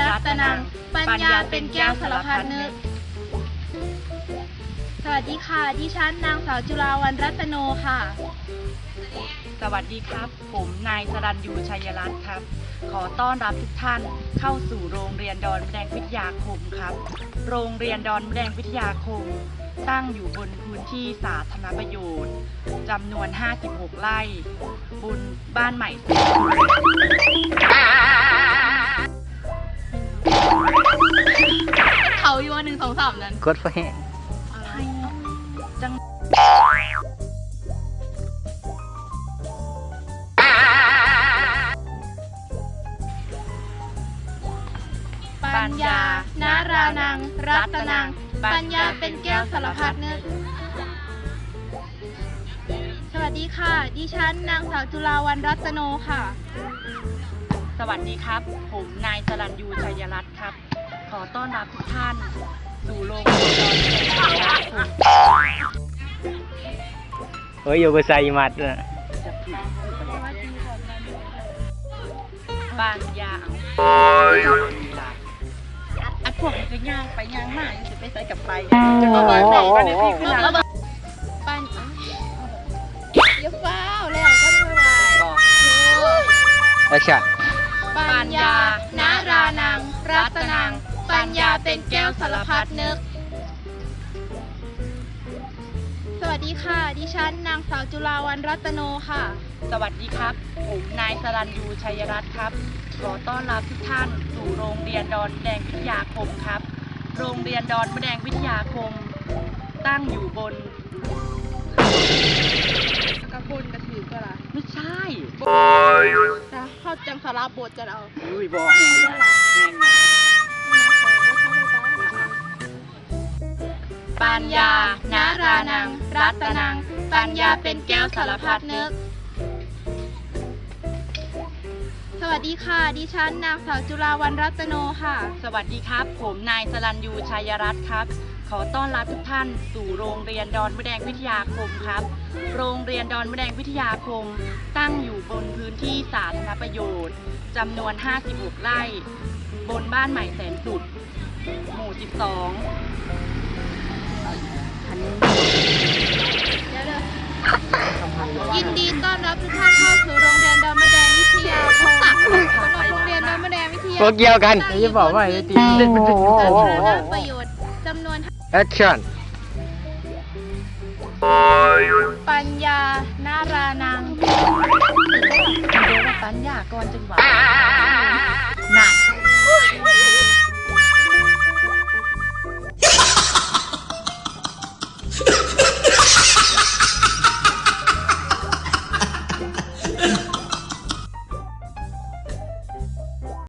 รัตนัง ปัญญาเป็นแก้วสารพัดนึก สวัสดีค่ะ ดิฉันนางสาวจุฬาวันรัตโนค่ะ สวัสดีครับ ผมนายสรัญยูชัยรัตน์ครับ ขอต้อนรับทุกท่านเข้าสู่โรงเรียนดอนแดงวิทยาคมครับ โรงเรียนดอนแดงวิทยาคม ตั้งอยู่บนพื้นที่สาธารณประโยชน์จำนวน 56 ไร่บุญบ้านใหม่ ดไฟแห้งจังปัญญานารานัง รัตนัง ปัญญาเป็นแก้วสารพัดนึก สวัสดีค่ะ ดิฉันนางสาวจุฬาวันรัตโนค่ะ สวัสดีครับ ผมนายสรัญยูชัยรัตน์ครับ ขอต้อนรับทุกท่านสู่โรงเรียนดอนแดงวิทยาคมเฮ้ยอยู่กับไซมัดนะบ้านยาวอัดพวกนี้ก็ย่างไปย่างมาจะไปใส่กับไปจะมาบ้านไหนบ้านไหนที่ขึ้นแล้วปัญเดี๋ยวฟ้าวแล้วก็ไม่ไหวบอกแอคชั่นปัญญา นารานัง รัตนัง ปัญญาเป็นแก้วสารพัดนึก สวัสดีค่ะ ดิฉันนางสาวจุฬาวันรัตโนค่ะ สวัสดีครับ ผมนายสรัญยูชัยรัตน์ครับ ขอต้อนรับทุกท่านสู่โรงเรียนดอนแดงวิทยาคมครับ โรงเรียนดอนแดงวิทยาคม ตั้งอยู่บนกระพุนกระถือก็ล่ะไม่ใช่นะเข้าจังสาราบทจะเอาอุ้ยบอแห้งนะแห้ง ญญา นารานัง รัตนัง ปัญญาเป็นแก้วสารพัดนึก สวัสดีค่ะ ดิฉันนางสาวจุฬาวันรัตโนค่ะ สวัสดีครับ ผมนายสรัญยูชัยรัตน์ครับ ขอต้อนรับทุกท่านสู่โรงเรียนดอนมะแดงวิทยาคมครับ โรงเรียนดอนมะแดงวิทยาคม ตั้งอยู่บนพื้นที่สาธารณประโยชน์จำนวน 56 ไร่ บนบ้านใหม่แสนสุด หมู่ 12ะแดงวิทยาพวกเกี่ยวกันตั้งอยู่บนพื้นที่สาธารณประโยชน์จำนวน แอคชั่นปัญญานารานังเดี๋ยวว่าปัญญาก่อนจังหวะนั่น